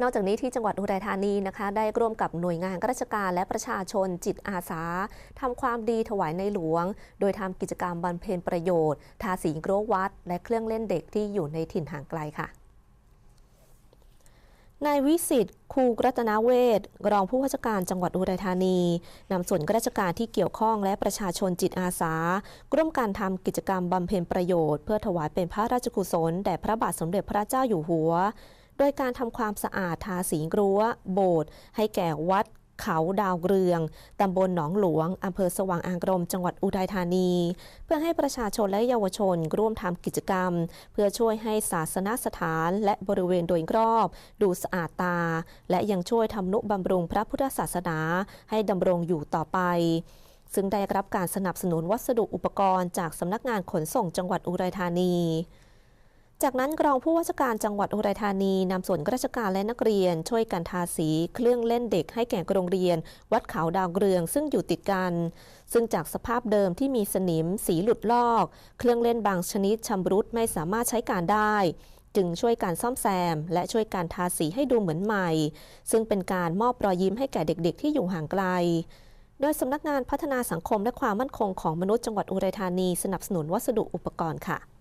นอกจากนี้ที่จังหวัดอุทัยธานีนะคะได้ร่วมกับหน่วยงานราชการและประชาชนจิตอาสาทำความดีถวายในหลวง โดยทำกิจกรรมบำเพ็ญประโยชน์ ทาสีกรั้ววัด และเครื่องเล่นเด็กที่อยู่ในถิ่นห่างไกลค่ะนายวิสิตคูรัตนาเวศรองผู้ว่าราชการจังหวัดอุทัยธานีนำส่วนราชการที่เกี่ยวข้องและประชาชนจิตอาสาร่วมการทำกิจกรรมบำเพ็ญประโยชน์ เพื่อถวายเป็นพระราชกุศลแด่พระบาทสมเด็จพระเจ้าอยู่หัว โดยการทำความสะอาดทาสีรั้ว โบสถ์ให้แก่วัดเขาดาวเรือง ตำบลหนองหลวง อำเภอสว่างอารม จังหวัดอุทัยธานี เพื่อให้ประชาชนและเยาวชน ร่วมทำกิจกรรม เพื่อช่วยให้ศาสนสถานและบริเวณโดยรอบ ดูสะอาดตา และยังช่วยทำนุบำรุงพระพุทธศาสนา ให้ดำรงอยู่ต่อไปซึ่งได้รับการสนับสนุนวัสดุอุปกรณ์จากสำนักงานขนส่งจังหวัดอุทัยธานี จากนั้นรองผู้ว่าราชการจังหวัดอุทัยธานีนำส่วนราชการและนักเรียน ช่วยกันทาสีเครื่องเล่นเด็กให้แก่โรงเรียน วัดเขาดาวเรืองซึ่งอยู่ติดกัน ซึ่งจากสภาพเดิมที่มีสนิม สีหลุดลอก เครื่องเล่นบางชนิดชำรุดไม่สามารถใช้การได้ จึงช่วยการซ่อมแซม และช่วยการทาสีให้ดูเหมือนใหม่ ซึ่งเป็นการมอบรอยยิ้มให้แก่เด็กๆ ที่อยู่ห่างไกลโดยสำนักงานพัฒนาสังคมและความมั่นคงของมนุษย์จังหวัดอุทัยธานีสนับสนุนวัสดุอุปกรณ์ค่ะ